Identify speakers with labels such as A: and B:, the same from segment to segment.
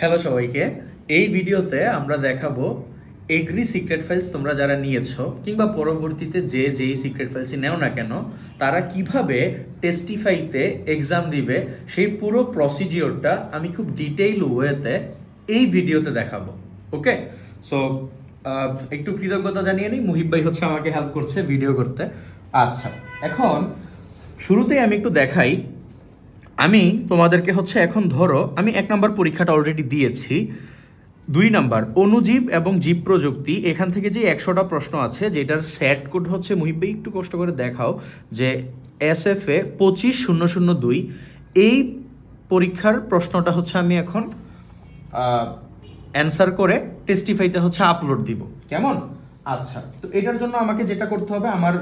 A: Hello সবাইকে। এই ভিডিওতে আমরা দেখাবো এগ্রি সিক্রেট ফাইলস তোমরা যারা নিয়েছো কিংবা পরবর্তীতে যে যেই সিক্রেট ফাইলসই নেও না কেন, তারা কীভাবে টেস্টিফাইতে এক্সাম দিবে সেই পুরো প্রসিজিওরটা আমি খুব ডিটেইল ওয়েতে এই ভিডিওতে দেখাবো ওকে সো একটু কৃতজ্ঞতা জানিয়ে নিই, মুহিব ভাই হচ্ছে আমাকে হেল্প করছে ভিডিও করতে। আচ্ছা এখন শুরুতেই আমি একটু দেখাই আমি তোমাদেরকে হচ্ছে এখন ধরো, আমি এক নম্বর পরীক্ষাটা অলরেডি দিয়েছি। দুই নাম্বার অণুজীব এবং জীব প্রযুক্তি, এখান থেকে যে একশোটা প্রশ্ন আছে, যেটার স্যাট কোড হচ্ছে মুহিব্বে একটু কষ্ট করে দেখাও, যে এস এফ এ পঁচিশ শূন্য শূন্য দুই, এই পরীক্ষার প্রশ্নটা হচ্ছে আমি এখন অ্যান্সার করে টেস্টিফাইতে হচ্ছে আপলোড দিব। কেমন? আচ্ছা তো এটার জন্য আমাকে যেটা করতে হবে, আমার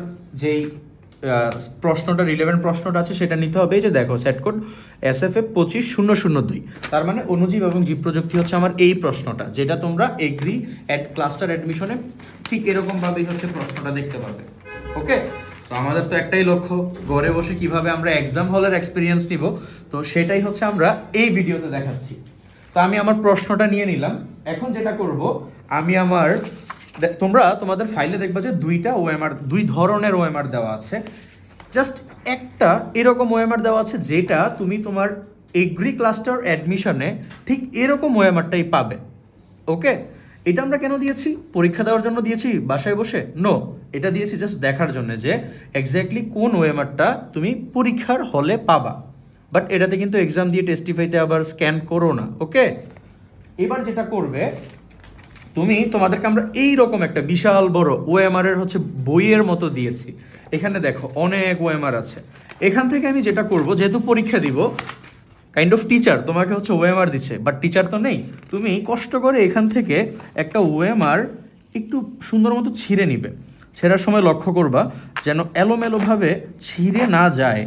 A: যেই প্রশ্নটা রিলেভেন্ট প্রশ্নটা আছে, সেটা নিতে হবে। যে দেখো set code S F A পঁচিশ শূন্য শূন্য দুই। তার মানে অনুজীব এবং জীব প্রযুক্তি হচ্ছে আমার এই প্রশ্নটা, যেটা তোমরা এগ্রি অ্যাট ক্লাস্টার অ্যাডমিশনে ঠিক এরকমভাবেই হচ্ছে প্রশ্নটা দেখতে পাবে ওকে তো আমাদের তো একটাই লক্ষ্য, ঘরে বসে কীভাবে আমরা এক্সাম হলের এক্সপিরিয়েন্স নিব। তো সেটাই হচ্ছে আমরা এই ভিডিওতে দেখাচ্ছি। তো আমি আমার প্রশ্নটা নিয়ে নিলাম। এখন যেটা করব, আমি আমার তোমরা তোমাদের ফাইলে দেখবা যে দুইটা ওএমআর দুই ধরনের ওএমআর দেওয়া আছে। জাস্ট একটা এরকম ওএমআর দেওয়া আছে যেটা তুমি তোমার এগ্রি ক্লাস্টার অ্যাডমিশনে ঠিক এরকম ওএমআরটাই পাবে। ওকে এটা আমরা কেন দিয়েছি? পরীক্ষা দেওয়ার জন্য দিয়েছি? বাসায় বসে? নো এটা দিয়েছি জাস্ট দেখার জন্য যে এক্স্যাক্টলি কোন ওএমআরটা তুমি পরীক্ষার হলে পাবা। বাট এটাতে কিন্তু এক্সাম দিয়ে টেস্টিফাইতে আবার স্ক্যান করো না। ওকে এবার যেটা করবে তুমি তোমাদেরকে আমরা এই রকম একটা বিশাল বড় ওএমআর এর হচ্ছে বইয়ের মতো দিয়েছি। এখানে দেখো অনেক ওএমআর আছে। এখান থেকে আমি যেটা করব, যেহেতু পরীক্ষা দিব কাইন্ড অফ টিচার তোমাকে হচ্ছে ওএমআর দিচ্ছে বাট টিচার তো নেই। তুমি কষ্ট করে এখান থেকে একটা ওএমআর একটু সুন্দর মতো ছিঁড়ে নিবে। ছেঁড়ার সময় লক্ষ্য করবা, যেন এলোমেলোভাবে ছিঁড়ে না যায়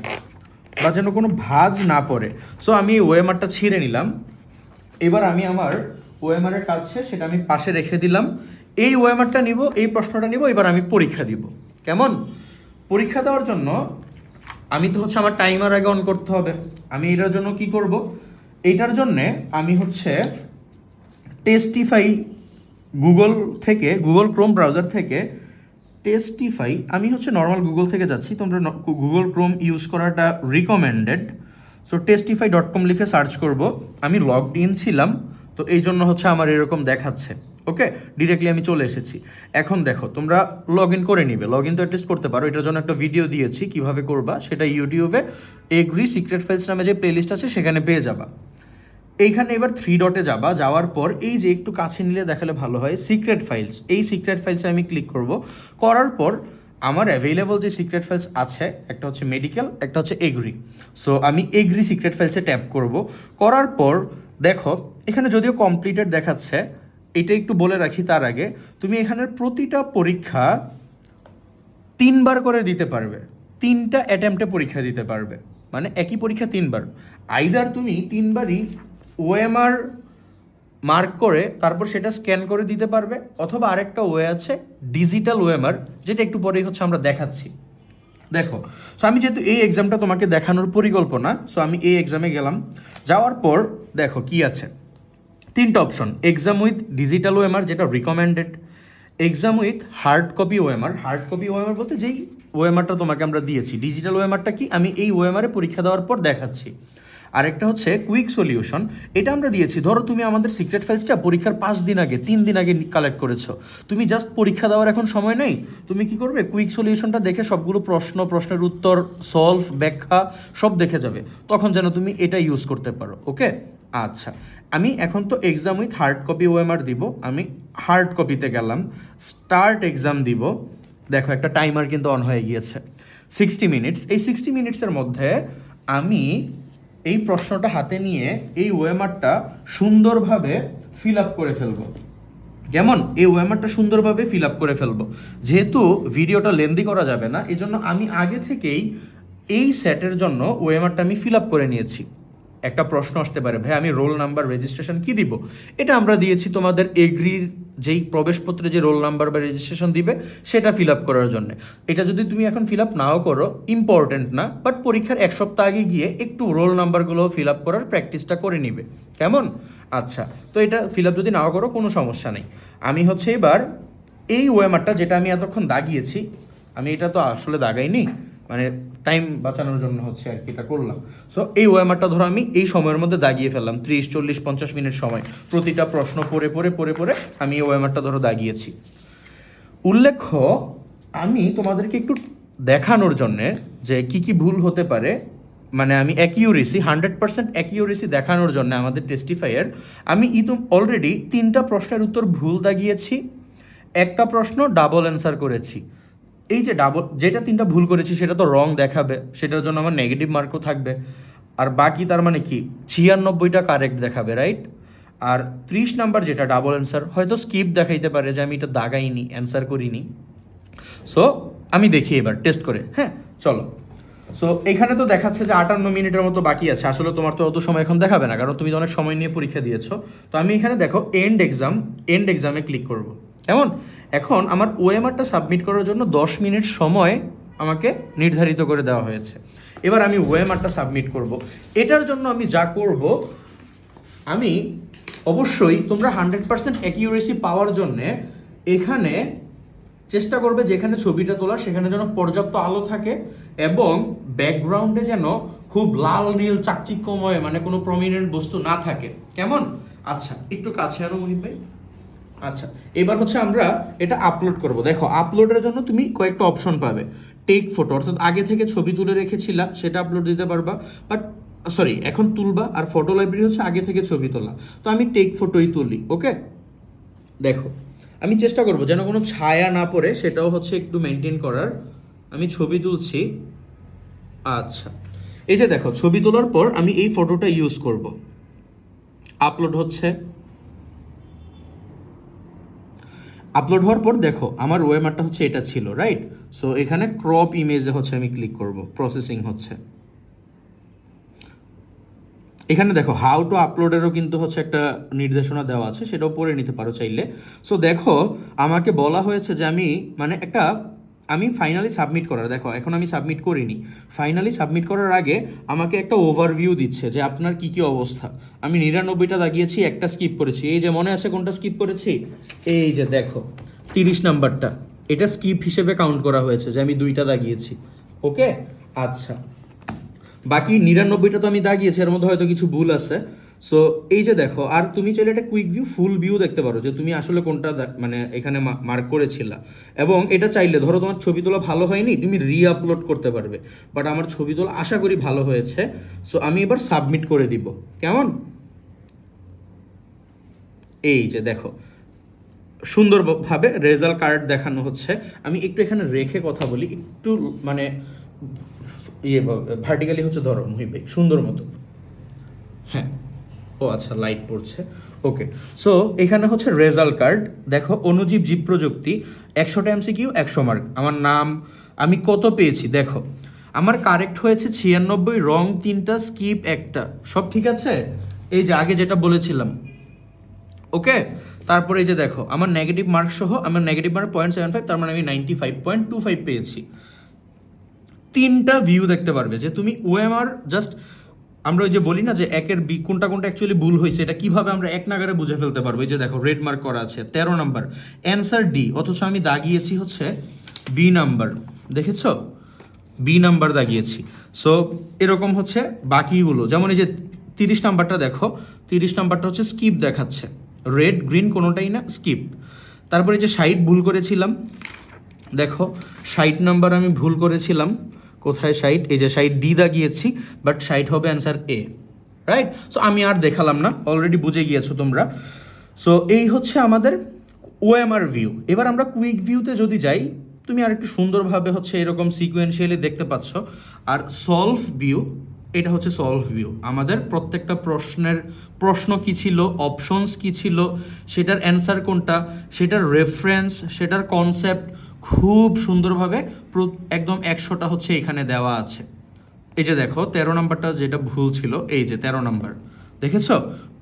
A: বা যেন কোনো ভাঁজ না পড়ে। সো আমি ওএমআরটা ছিঁড়ে নিলাম। এবার আমি আমার ওএমআর এর কাজ শেষ, সেটা আমি পাশে রেখে দিলাম। এই ওএমআরটা নিব, এই প্রশ্নটা নিব, এবার আমি পরীক্ষা দিব। কেমন? পরীক্ষা দেওয়ার জন্য আমি তো হচ্ছে আমার টাইমার আগে অন করতে হবে। আমি এটার জন্য কি করব? এইটার জন্যে আমি হচ্ছে টেস্টিফাই গুগল থেকে গুগল ক্রোম ব্রাউজার থেকে টেস্টিফাই আমি হচ্ছে নর্মাল গুগল থেকে যাচ্ছি, তোমরা গুগল ক্রোম ইউজ করাটা recommended so Testify dot com লিখে সার্চ করব। আমি লগড ইন ছিলাম। তো এই জন্য হচ্ছে আমার এরকম দেখাচ্ছে, ওকে? ডিরেক্টলি আমি চলে এসেছি। এখন দেখো, তোমরা লগ ইন করে নিবে। লগ ইন তো অ্যাটলিস্ট করতে পারো। এটার জন্য একটা ভিডিও দিয়েছি, কীভাবে করবা সেটা ইউটিউবে এগ্রি সিক্রেট ফাইলস নামে যে প্লেলিস্ট আছে সেখানে পেয়ে যাবা। এইখানে এবার থ্রি ডটে যাবা। যাওয়ার পর এই যে একটু কাছে নিলে দেখালে ভালো হয় সিক্রেট ফাইলস এই সিক্রেট ফাইলসে আমি ক্লিক করব। করার পর আমার অ্যাভেলেবল যে সিক্রেট ফাইলস আছে, একটা হচ্ছে মেডিকেল একটা হচ্ছে এগ্রি সো আমি এগ্রি সিক্রেট ফাইলসে ট্যাপ করব। করার পর দেখো, এখানে যদিও কমপ্লিটেড দেখাচ্ছে, এটা একটু বলে রাখি তার আগে, তুমি এখানের প্রতিটা পরীক্ষা তিনবার করে দিতে পারবে। তিনটা অ্যাটেম্পটে পরীক্ষা দিতে পারবে। মানে একই পরীক্ষা তিনবার। আইদার তুমি তিনবারই ওএমআর মার্ক করে তারপর সেটা স্ক্যান করে দিতে পারবে, অথবা আরেকটা ওয়ে আছে ডিজিটাল ওএমআর যেটা একটু পরেই হচ্ছে আমরা দেখাচ্ছি। দেখো সো আমি যেহেতু এই এক্সামটা তোমাকে দেখানোর পরিকল্পনা সো আমি এই এক্সামে গেলাম। যাওয়ার পর, দেখো কি আছে। তিনটা option exam with digital OMR যেটা recommended exam with hard copy OMR hard copy OMR বলতে যেই ওএমআরটা তোমাকে আমরা দিয়েছি ডিজিটাল ওএমআরটা কি? আমি এই ওএমআরে পরীক্ষা দেওয়ার পর দেখাচ্ছি। আরেকটা হচ্ছে কুইক সলিউশন এটা আমরা দিয়েছি, ধরো তুমি আমাদের সিক্রেট ফাইলসটা পরীক্ষার পাঁচ দিন আগে, তিন দিন আগে কালেক্ট করেছ। তুমি জাস্ট পরীক্ষা দেওয়ার এখন সময় নেই? তুমি কি করবে? কুইক সলিউশনটা দেখে সবগুলো প্রশ্ন, প্রশ্নের উত্তর সলভ ব্যাখ্যা, সব দেখে যাবে। তখন যেন তুমি এটা ইউজ করতে পারো ওকে আচ্ছা আমি এখন তো exam with hard copy OMR দিব। আমি হার্ড কপিতে গেলাম স্টার্ট এক্সাম দিব। দেখো, একটা টাইমার কিন্তু অন হয়ে গিয়েছে। সিক্সটি মিনিটস এই সিক্সটি মিনিটসের মধ্যে আমি এই প্রশ্নটা হাতে নিয়ে এই ওয়েমারটা সুন্দরভাবে ফিল আপ করে ফেলব। কেমন? এই ওয়েমারটা সুন্দরভাবে ফিল আপ করে ফেলব। যেহেতু ভিডিওটা লেন্দি করা যাবে না, এজন্য আমি আগে থেকেই এই সেটের জন্য ওয়েমারটা আমি ফিল আপ করে নিয়েছি। একটা প্রশ্ন আসতে পারে, ভাই, আমি রোল নাম্বার রেজিস্ট্রেশন কি দিব? এটা আমরা দিয়েছি তোমাদের এগ্রির যেই প্রবেশপত্রে যে রোল নাম্বার বা রেজিস্ট্রেশন দিবে, সেটা ফিল আপ করার জন্য। এটা যদি তুমি এখন ফিল আপ নাও করো, ইম্পর্টেন্ট না, বাট পরীক্ষার এক সপ্তাহ আগে গিয়ে একটু রোল নাম্বারগুলো ফিল আপ করার প্র্যাকটিসটা করে নিবে। কেমন? আচ্ছা তো এটা ফিল আপ যদি নাও করো, কোনো সমস্যা নেই। আমি হচ্ছে এবার এই ওয়েমারটা যেটা আমি এতক্ষণ দাগিয়েছি, আমি এটা তো আসলে দাগাইনি মানে টাইম বাঁচানোর জন্য হচ্ছে আর কি এটা করলাম। সো এই ওয়েমারটা ধরো আমি এই সময়ের মধ্যে দাগিয়ে ফেললাম, ত্রিশ, চল্লিশ, পঞ্চাশ মিনিট সময়। প্রতিটা প্রশ্ন পড়ে পড়ে পড়ে পড়ে আমি এই ওয়েমারটা ধরো দাগিয়েছি। উল্লেখ্য, আমি তোমাদেরকে একটু দেখানোর জন্যে যে কি কি ভুল হতে পারে মানে আমি অ্যাকিউরেসি হান্ড্রেড পার্সেন্ট অ্যাকিউরেসি দেখানোর জন্য আমাদের টেস্টিফাইয়ের আমি ইতো অলরেডি তিনটা প্রশ্নের উত্তর ভুল দাগিয়েছি, একটা প্রশ্ন ডাবল অ্যান্সার করেছি। এই যে ডাবল যেটা তিনটা ভুল করেছি, সেটা তো রং দেখাবে। সেটার জন্য আমার নেগেটিভ মার্কও থাকবে। আর বাকি তার মানে কি? ছিয়ানব্বইটা কারেক্ট দেখাবে রাইট আর ত্রিশ নাম্বার যেটা ডাবল অ্যান্সার হয়তো স্কিপ দেখাইতে পারে যে আমি এটা দাগাইনি অ্যান্সার করিনি। সো আমি দেখি এবার টেস্ট করে। হ্যাঁ চলো। সো এখানে তো দেখাচ্ছে যে আটান্ন মিনিটের মতো বাকি আছে। আসলে তোমার তো অত সময় এখন দেখাবে না, কারণ তুমি তো অনেক সময় নিয়ে পরীক্ষা দিয়েছ। তো আমি এখানে দেখো এন্ড এক্সাম এন্ড এক্সামে ক্লিক করব। কেমন এখন আমার ওএমআরটা সাবমিট করার জন্য দশ মিনিট সময় আমাকে নির্ধারিত করে দেওয়া হয়েছে। এবার আমি ওএমআরটা সাবমিট করব। এটার জন্য আমি যা করব, আমি অবশ্যই তোমরা হান্ড্রেড পার্সেন্ট অ্যাকিউরেসি পাওয়ার জন্যে এখানে চেষ্টা করবে যেখানে ছবিটা তোলা সেখানে যেন পর্যাপ্ত আলো থাকে এবং ব্যাকগ্রাউন্ডে যেন খুব লাল, নীল, চাকচিক্যময় মানে কোনো প্রমিনেন্ট বস্তু না থাকে। কেমন? আচ্ছা একটু কাছে আনো মহিব ভাই। আচ্ছা এবার হচ্ছে আমরা এটা আপলোড করব। দেখো আপলোডের জন্য তুমি কয়েকটা অপশন পাবে। টেক ফটো অর্থাৎ আগে থেকে ছবি তুলে রেখেছিলা, সেটা আপলোড দিতে পারবা। বাট সরি এখন তুলবা, আর ফটো লাইব্রেরি হচ্ছে আগে থেকে ছবি তোলা। তো আমি টেক ফটোই তুলি ওকে দেখো, আমি চেষ্টা করব যেন কোনো ছায়া না পড়ে, সেটাও হচ্ছে একটু মেনটেন করার। আমি ছবি তুলছি। আচ্ছা এই যে দেখো, ছবি তোলার পর আমি এই ফটোটা ইউজ করব। আপলোড হচ্ছে। আপলোড হওয়ার পর দেখো, আমার ওয়েমারটা হচ্ছে এটা ছিল রাইট সো এখানে ক্রপ ইমেজে হচ্ছে আমি ক্লিক করব প্রসেসিং হচ্ছে। এখানে দেখো হাউ টু আপলোডেরও কিন্তু হচ্ছে একটা নির্দেশনা দেওয়া আছে, সেটাও পড়ে নিতে পারো চাইলে। সো দেখো, আমাকে বলা হয়েছে যে আমি মানে একটা আমি ফাইনালি সাবমিট করার, দেখো, এখন আমি সাবমিট করিনি। ফাইনালি সাবমিট করার আগে আমাকে একটা ওভারভিউ দিচ্ছে যে আপনার কি কি অবস্থা। আমি নিরানব্বইটা দাগিয়েছি, একটা স্কিপ করেছি। এই যে মনে আছে কোনটা স্কিপ করেছি? এই যে দেখো, তিরিশ নাম্বারটা। এটা স্কিপ হিসেবে কাউন্ট করা হয়েছে যে আমি দুইটা দাগিয়েছি। ওকে আচ্ছা। বাকি নিরানব্বইটা তো আমি দাগিয়েছি, এর মধ্যে হয়তো কিছু ভুল আছে। সো এই যে দেখো, আর তুমি চাইলে একটা কুইক ভিউ ফুল ভিউ দেখতে পারো যে তুমি আসলে কোনটা মানে এখানে মার্ক করেছিলা। এবং এটা চাইলে, ধরো তোমার ছবি তোলা ভালো হয়নি, তুমি রি আপলোড করতে পারবে। বাট আমার ছবি তোলা আশা করি ভালো হয়েছে। সো আমি এবার সাবমিট করে দিব। কেমন? এই যে দেখো, সুন্দরভাবে রেজাল্ট কার্ড দেখানো হচ্ছে। আমি একটু এখানে রেখে কথা বলি, একটু মানে ইয়ে ভার্টিক্যালি হচ্ছে ধরো, মুহিব ভাই, সুন্দর মতো। হ্যাঁ। ও আচ্ছা লাইট পড়ছে। ওকে সো এখানে হচ্ছে রেজাল্ট কার্ড দেখো, অনুজীব জীব প্রযুক্তি, একশোটা এমসিকিউ একশো মার্ক আমার নাম, আমি কত পেয়েছি? দেখো, আমার কারেক্ট হয়েছে ছিয়ানব্বই রং তিনটা স্কিপ একটা। সব ঠিক আছে? এই যে আগে যেটা বলেছিলাম। ওকে তারপরে এই যে দেখো, আমার নেগেটিভ মার্ক সহ, আমার negative mark point seven five তার মানে আমি ninety five point two five পেয়েছি। তিনটা ভিউ দেখতে পারবে, যে তুমি ওএমআর জাস্ট আমরা ওই যে বলি না যে একের বি, কোনটা কোনটা অ্যাকচুয়ালি ভুল হয়েছে, এটা কীভাবে আমরা এক নাগারে বুঝে ফেলতে পারব? এই যে দেখো রেড মার্ক করা আছে, তেরো নাম্বার অ্যান্সার ডি অথচ আমি দাগিয়েছি হচ্ছে বি নাম্বার দেখেছ? বি নাম্বার দাগিয়েছি। সো এরকম হচ্ছে বাকিগুলো। যেমন এই যে তিরিশ নাম্বারটা দেখো, তিরিশ নাম্বারটা হচ্ছে স্কিপ দেখাচ্ছে। রেড গ্রিন কোনোটাই না স্কিপ তারপরে যে সাইড ভুল করেছিলাম, দেখো, ষাট নাম্বার আমি ভুল করেছিলাম। কোথায় সাইট এই যে সাইট ডি দাগিয়েছি বাট সাইট হবে অ্যান্সার এ রাইট সো আমি আর দেখালাম না অলরেডি বুঝে গিয়েছো তোমরা। সো এই হচ্ছে আমাদের ওএমআর ভিউ এবার আমরা কুইক ভিউতে যদি যাই, তুমি আর একটু সুন্দরভাবে হচ্ছে এরকম সিকুয়েন্সিয়ালি দেখতে পাচ্ছ। আর সলভ ভিউ এটা হচ্ছে সলভ ভিউ আমাদের প্রত্যেকটা প্রশ্নের, প্রশ্ন কি ছিল অপশনস কি ছিল, সেটার অ্যান্সার কোনটা, সেটার রেফারেন্স সেটার কনসেপ্ট খুব সুন্দরভাবে একদম একশোটা হচ্ছে এখানে দেওয়া আছে। এই যে দেখো, তেরো নাম্বারটা যেটা ভুল ছিল, এই যে তেরো নাম্বার। দেখেছ?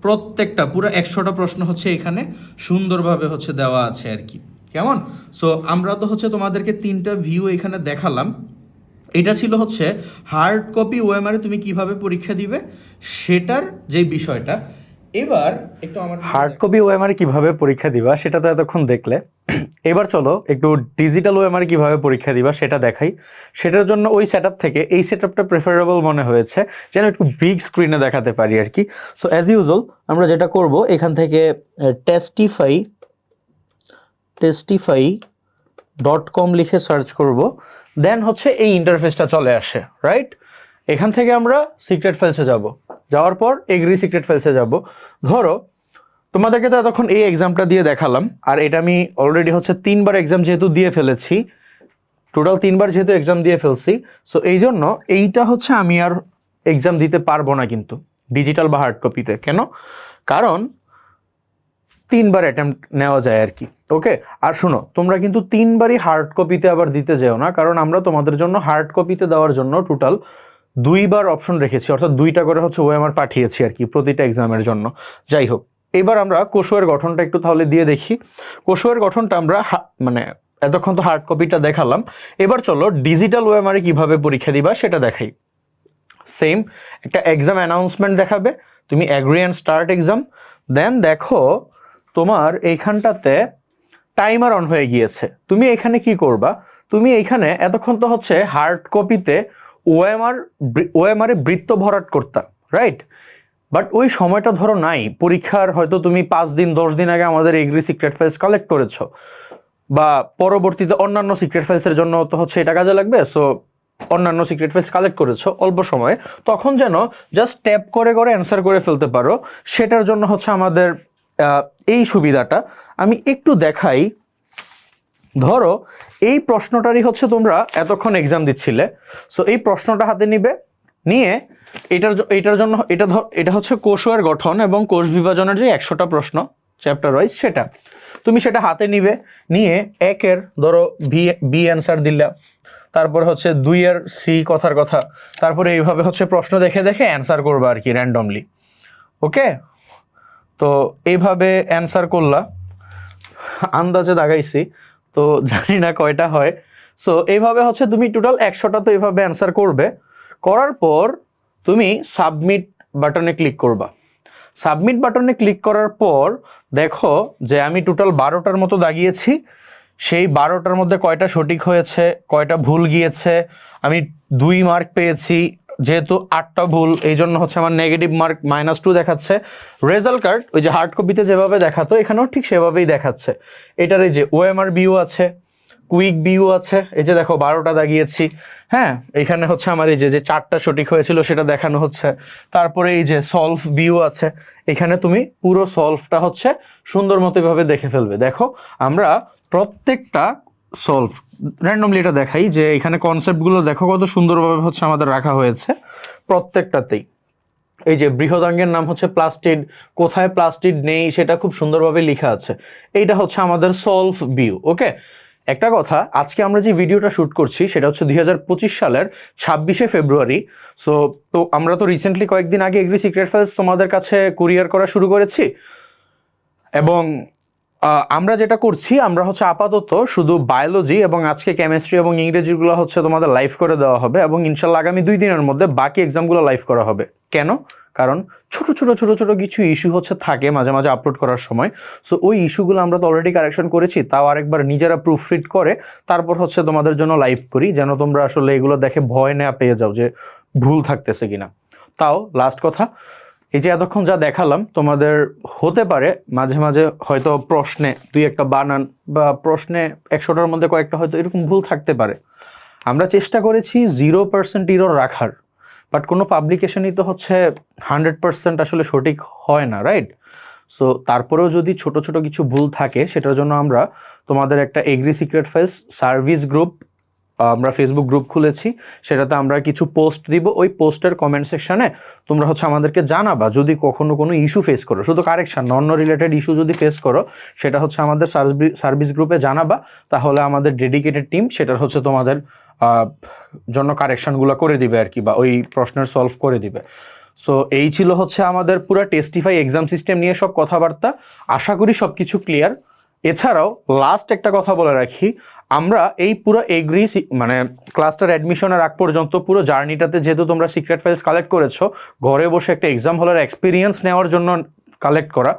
A: প্রত্যেকটা, পুরো একশোটা প্রশ্ন হচ্ছে এখানে সুন্দরভাবে হচ্ছে দেওয়া আছে আর কি। কেমন? সো আমরা তো হচ্ছে তোমাদেরকে তিনটা ভিউ এখানে দেখালাম। এটা ছিল হচ্ছে হার্ড কপি ওএমআরে তুমি কীভাবে পরীক্ষা দিবে, সেটার যে বিষয়টা। এবার একটু আমার
B: হার্ড কপি ওএমআর কীভাবে পরীক্ষা দিবা, সেটা তো এতক্ষণ দেখলে। এবার চলো একটু ডিজিটাল ওএমআর কীভাবে পরীক্ষা দিবা সেটা দেখাই। সেটার জন্য ওই সেট থেকে এই সেট আপটা প্রেফারেবল মনে হয়েছে, যেন একটু বিগ স্ক্রিনে দেখাতে পারি আর কি। সো অ্যাজ ইউজুয়াল আমরা যেটা করব, এখান থেকে টেস্টিফাই টেস্টিফাই ডট কম লিখে সার্চ করব। দেন হচ্ছে এই ইন্টারফেসটা চলে আসে রাইট এখান থেকে আমরা সিক্রেট ফেলসে যাব। যাওয়ার পর এগ্রি সিক্রেট ফেলসে যাব। ধরো তোমাদেরকে তো এতক্ষণ এই এক্সামটা দিয়ে দেখালাম। আর এটা আমি অলরেডি হচ্ছে তিনবার এক্সাম যেহেতু দিয়ে ফেলেছি টোটাল তিনবার যেহেতু এক্সাম দিয়ে ফেলছি সো এই জন্য এইটা হচ্ছে আমি আর এক্সাম দিতে পারব না কিন্তু ডিজিটাল বা হার্ড কপিতে কেন? কারণ তিনবার অ্যাটেম্প নেওয়া যায় আর কি ওকে আর শোনো, তোমরা কিন্তু তিনবারই হার্ড কপিতে আবার দিতে যেও না, কারণ আমরা তোমাদের জন্য হার্ড কপিতে দেওয়ার জন্য টোটাল দুইবার অপশন রেখেছি, অর্থাৎ দুইটা করে হচ্ছে ওএমআর পাঠিয়েছি আর কি, প্রতিটা এক্সামের জন্য। যাই হোক এবার আমরা কোষোয়ের গঠনটা একটু তাহলে দিয়ে দেখি। কোষোয়ের গঠনটা আমরা মানে এতক্ষণ তো হার্ড কপিটা দেখালাম। এবার চলো ডিজিটাল ওএমআরে কীভাবে পরীক্ষা দিবা সেটা দেখাই। সেম একটা এক্সাম অ্যানাউন্সমেন্ট দেখাবে, তুমি agree and start exam then দেখো, তোমার এইখানটাতে টাইমার অন হয়ে গিয়েছে। তুমি এখানে কি করবা? তুমি এখানে এতক্ষণ তো হচ্ছে হার্ড কপিতে ওএমআর ওএমআরে বৃত্ত ভরাট করতা রাইট বাট ওই সময়টা ধরো নাই। পরীক্ষার হয়তো তুমি পাঁচ দিন, দশ দিন আগে আমাদের এগ্রি সিক্রেট ফাইলস কালেক্ট করেছ। বা পরবর্তীতে অন্যান্য সিক্রেট ফাইলসের জন্য তো হচ্ছে এটা কাজে লাগবে। সো অন্যান্য সিক্রেট ফাইলস কালেক্ট করেছ অল্প সময়ে। তখন যেন জাস্ট ট্যাপ করে করে অ্যান্সার করে ফেলতে পারো। সেটার জন্য হচ্ছে আমাদের এই সুবিধাটা। আমি একটু দেখাই। ধরো, এই প্রশ্নটারই হচ্ছে তোমরা এতক্ষণ এক্সাম দিচ্ছিলে। সো এই প্রশ্নটা হাতে নিবে। নিয়ে এটার এটার জন্য এটা এটা হচ্ছে কোষের গঠন এবং কোষ বিভাজনের যে একশোটা প্রশ্ন চ্যাপ্টার ওয়াইজ সেটা। তুমি সেটা হাতে নিবে, নিয়ে একের ধরো বি বি অ্যান্সার দিলা। তারপর হচ্ছে দুইয়ের সি কথার কথা। তারপরে এইভাবে হচ্ছে প্রশ্ন দেখে দেখে অ্যান্সার করবা আর কি র্যান্ডমলি ওকে তো এইভাবে অ্যান্সার করলা। আন্দাজে দাগাইছি, তো জানি না কয়টা হয়। সো এইভাবে হচ্ছে তুমি টোটাল একশোটা তো এইভাবে অ্যান্সার করবে। করার পর তুমি সাবমিট বাটনে ক্লিক করবা। সাবমিট বাটনে ক্লিক করার পর দেখো যে আমি টোটাল বারোটার মতো দাগিয়েছি। সেই বারোটার মধ্যে কয়টা সঠিক হয়েছে, কয়টা ভুল গিয়েছে, আমি দুই মার্ক পেয়েছি, যেহেতু আটটা ভুল, এই জন্য হচ্ছে আমার নেগেটিভ মার্ক মাইনাস টু দেখাচ্ছে। রেজাল্ট কার্ড ওই যে হার্ড কপিতে যেভাবে দেখাতো, এখানেও ঠিক সেভাবেই দেখাচ্ছে। এটার এই যে ওএমআর বিউ আছে কুইক বিউ আছে। এই যে দেখো, বারোটা দাগিয়েছি। হ্যাঁ এখানে হচ্ছে আমার এই যে যে চারটা সঠিক হয়েছিল সেটা দেখানো হচ্ছে। তারপরে এই যে সলভ বিউ আছে, এখানে তুমি পুরো সলভটা হচ্ছে সুন্দর মতো এভাবে দেখে ফেলবে। দেখো, আমরা প্রত্যেকটা সলভ র্যান্ডমলি এটা দেখাই যে এখানে কনসেপ্টগুলো দেখো কত সুন্দরভাবে হচ্ছে আমাদের রাখা হয়েছে প্রত্যেকটাতেই। এই যে বৃহদাঙ্গের নাম হচ্ছে প্লাস্টিড কোথায় প্লাস্টিড নেই সেটা খুব সুন্দরভাবে লেখা আছে। এইটা হচ্ছে আমাদের সলভ ভিউ ওকে একটা কথা, আজকে আমরা যে ভিডিওটা শ্যুট করছি সেটা হচ্ছে দু হাজার পঁচিশ সালের ছাব্বিশে ফেব্রুয়ারি। সো তো আমরা তো রিসেন্টলি কয়েকদিন আগে এগ্রি সিক্রেট ফাইলস তোমাদের কাছে কুরিয়ার করা শুরু করেছি। এবং আমরা যেটা করছি, আমরা হচ্ছে আপাতত শুধু বায়োলজি এবং আজকে কেমিস্ট্রি এবং ইংরেজিগুলো হচ্ছে তোমাদের লাইভ করে দেওয়া হবে এবং ইনশাল্লাহ আগামী দুই দিনের মধ্যে বাকি এক্সামগুলো লাইভ করা হবে। কেন? কারণ ছোট ছোট ছোট ছোট কিছু ইস্যু হচ্ছে, থাকে মাঝে মাঝে আপলোড করার সময়। সো ওই ইস্যুগুলো আমরা তো অলরেডি কারেকশন করেছি, তাও আরেকবার নিজেরা প্রুফ ফিট করে, তারপর হচ্ছে তোমাদের জন্য লাইভ করি, যেন তোমরা আসলে এগুলো দেখে ভয় না পেয়ে যাও যে ভুল থাকতেছে কিনা। তাও লাস্ট কথা, এই যে এতক্ষণ যা দেখালাম, তোমাদের হতে পারে, মাঝে মাঝে হয়তো প্রশ্নে দুই একটা বানান বা প্রশ্নে একশোটার মধ্যে কয়েকটা হয়তো এরকম ভুল থাকতে পারে। আমরা চেষ্টা করেছি জিরো পার্সেন্ট ইরোর রাখার। বাট কোনো পাবলিকেশনই তো হচ্ছে হান্ড্রেড পার্সেন্ট আসলে সঠিক হয় না রাইট সো তারপরেও যদি ছোট ছোট কিছু ভুল থাকে, সেটার জন্য আমরা তোমাদের একটা agri secret files service group আমরা ফেসবুক গ্রুপ খুলেছি, সেটাতে আমরা কিছু পোস্ট দিব। ওই পোস্টের কমেন্ট সেকশানে তোমরা হচ্ছে আমাদেরকে জানাবা যদি কখনো কোনো ইস্যু ফেস করো। শুধু কারেকশন অন্য রিলেটেড ইস্যু যদি ফেস করো, সেটা হচ্ছে আমাদের সার্ভিস গ্রুপে জানাবা। তাহলে আমাদের ডেডিকেটেড টিম সেটার হচ্ছে তোমাদের জন্য কারেকশনগুলো করে দিবে আর কি বা ওই প্রশ্নের সলভ করে দিবে। সো এই ছিল হচ্ছে আমাদের পুরো টেস্টিফাই এক্সাম সিস্টেম নিয়ে সব কথাবার্তা। আশা করি সব কিছু ক্লিয়ার এছাড়াও লাস্ট একটা কথা বলে রাখি। আমরা এই পুরো এগ্রি মানে ক্লাসটার অ্যাডমিশনের আগ পর্যন্ত পুরো জার্নিটাতে যেহেতু তোমরা সিক্রেট ফাইলস কালেক্ট করেছ, ঘরে বসে একটা এক্সাম হলের এক্সপিরিয়েন্স নেওয়ার জন্য কালেক্ট করা।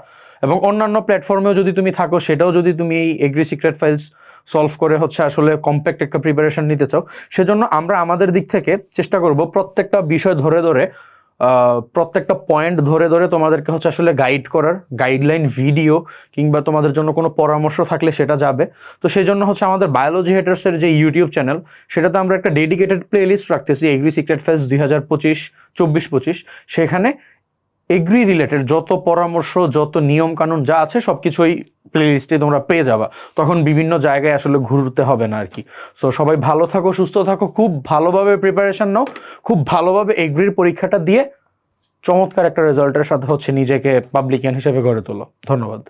B: এবং অন্যান্য প্ল্যাটফর্মেও যদি তুমি থাকো, সেটাও যদি তুমি এই এগ্রি সিক্রেট ফাইলস সলভ করে হচ্ছে আসলে কম্প্যাক্ট একটা প্রিপারেশন নিতে চাও। সেজন্য আমরা আমাদের দিক থেকে চেষ্টা করব প্রত্যেকটা বিষয় ধরে ধরে প্রত্যেকটা পয়েন্ট ধরে ধরে তোমাদেরকে হচ্ছে আসলে গাইড করার গাইডলাইন ভিডিও কিংবা তোমাদের জন্য কোনো পরামর্শ থাকলে সেটা যাবে। তো সেই জন্য হচ্ছে আমাদের বায়োলজি হেটার্সের যে ইউটিউব চ্যানেল সেটাতে আমরা একটা ডেডিকেটেড প্লে লিস্ট রাখতেছি এগ্রি সিক্রেট ফেস দুই হাজার পঁচিশ, চব্বিশ পঁচিশ। সেখানে এগ্রি রিলেটেড যত পরামর্শ, যত নিয়ম কানুন যা আছে সব কিছু ওই প্লে লিস্টে তোমরা পেয়ে যাবা। তখন বিভিন্ন জায়গায় আসলে ঘুরতে হবে না আর কি সো সবাই ভালো থাকো, সুস্থ থাকো, খুব ভালোভাবে প্রিপারেশান নাও, খুব ভালোভাবে এগ্রির পরীক্ষাটা দিয়ে চমৎকার একটা রেজাল্টের সাথে হচ্ছে নিজেকে পাবলিকিয়ান হিসেবে গড়ে তোলো। ধন্যবাদ।